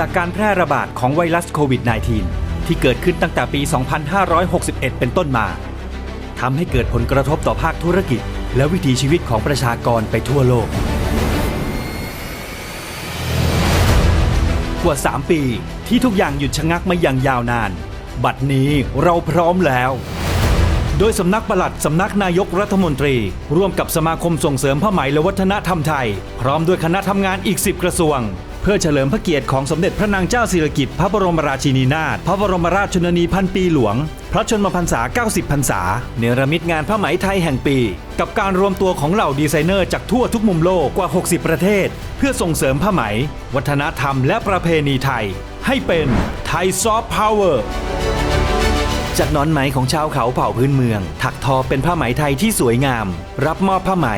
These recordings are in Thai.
จากการแพร่ระบาดของไวรัสโควิด -19 ที่เกิดขึ้นตั้งแต่ปี 2561 เป็นต้นมาทำให้เกิดผลกระทบต่อภาคธุรกิจ และวิถีชีวิตของประชากรไปทั่วโลก กว่า 3 ปีที่ทุกอย่างหยุดชะงักมาอย่างยาวนาน บัดนี้เราพร้อมแล้ว โดยสำนักปลัดสำนักนายกรัฐมนตรี ร่วมกับสมาคมส่งเสริมผ้าไหมและวัฒนธรรมไทย พร้อมด้วยคณะทำงานอีก 10 กระทรวง พื่อเฉลิมพระเกียรติของสมเด็จพระนางเจ้าสิริกิติ์พระบรมราชินีนาถพระบรมราชชนนีพันปีหลวง พระชนมพรรษา 90 พรรษา เนรมิตงานผ้าไหมไทยแห่งปี กับการรวมตัวของเหล่าดีไซเนอร์จากทั่วทุกมุมโลกกว่า 60 ประเทศ เพื่อส่งเสริมผ้าไหม วัฒนธรรมและประเพณีไทย ให้เป็นไทยซอฟต์พาวเวอร์จากนอนไหมของชาวเขาเผ่าพื้นเมือง ถักทอเป็นผ้าไหมไทยที่สวยงาม รับมอบผ้าไหม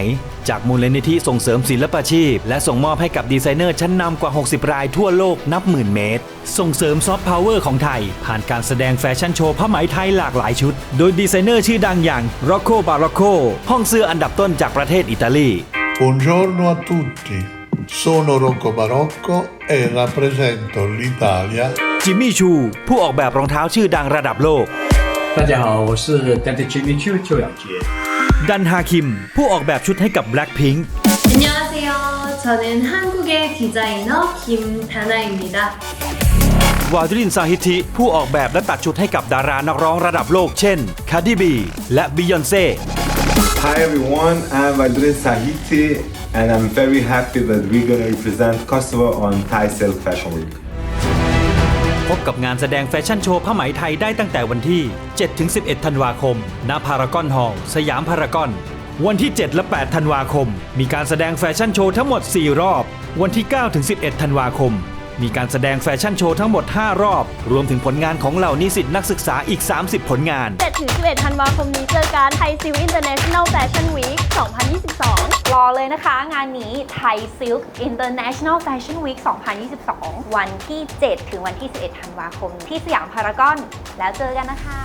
จากมูลนิธิส่งเสริมศิลปาชีพ และส่งมอบให้กับดีไซเนอร์ชั้นนำกว่า 60 รายทั่วโลกนับหมื่นเมตร ส่งเสริมซอฟต์พาวเวอร์ของไทย ผ่านการแสดงแฟชั่นโชว์ผ้าไหมไทยหลากหลายชุด โดยดีไซเนอร์ชื่อดังอย่าง Rocco Barocco ห้องเสื้ออันดับต้นจากประเทศอิตาลี Buongiorno a tutti, sono Rocco Barocco e rappresento l'Italia จิมมี่ชู ผู้ออกแบบรองเท้าชื่อดังระดับโลก 大家好，我是 Dr. Jimmy Chu 邱永杰。 ดันฮาคิม ผู้ออกแบบชุดให้กับ Blackpink 안녕하세요. 저는 한국의 디자이너 김다나입니다. วาดรินซาฮิติผู้ออกแบบและตัดชุดให้กับดารานักร้องระดับโลกเช่นคาร์ดิบีและบิยอนเซ่ Hi everyone, I'm Valdrin Sahiti and I'm very happy that we're going to represent Kosovo on Thai Silk Fashion Week. พบกับงานแสดงแฟชั่นโชว์ผ้าไหมไทยได้ตั้งแต่วันที่ 7-11 ธันวาคม ณ พารากอนฮอลล์สยามพารากอน วันที่ 7 และ 8 ธันวาคม มีการแสดงแฟชั่นโชว์ทั้งหมด 4 รอบ วันที่ 9-11 ธันวาคม มีการแสดงแฟชั่นโชว์ทั้งหมด 5 รอบ รวมถึงผลงานของเหล่านิสิตนักศึกษาอีก 30 ผลงาน 7ถึง11ธันวาคมนี้เจอกันไทยซิลอินเตอร์เนชั่นแนลแฟชั่นวีค นะคะ งานนี้ไทยซิลอินเตอร์เนชั่นแนลแฟชั่นวีค2022 วันที่ 7 ถึงวันที่ 11 ธันวาคม ที่สยามพารากอน แล้วเจอกันนะคะ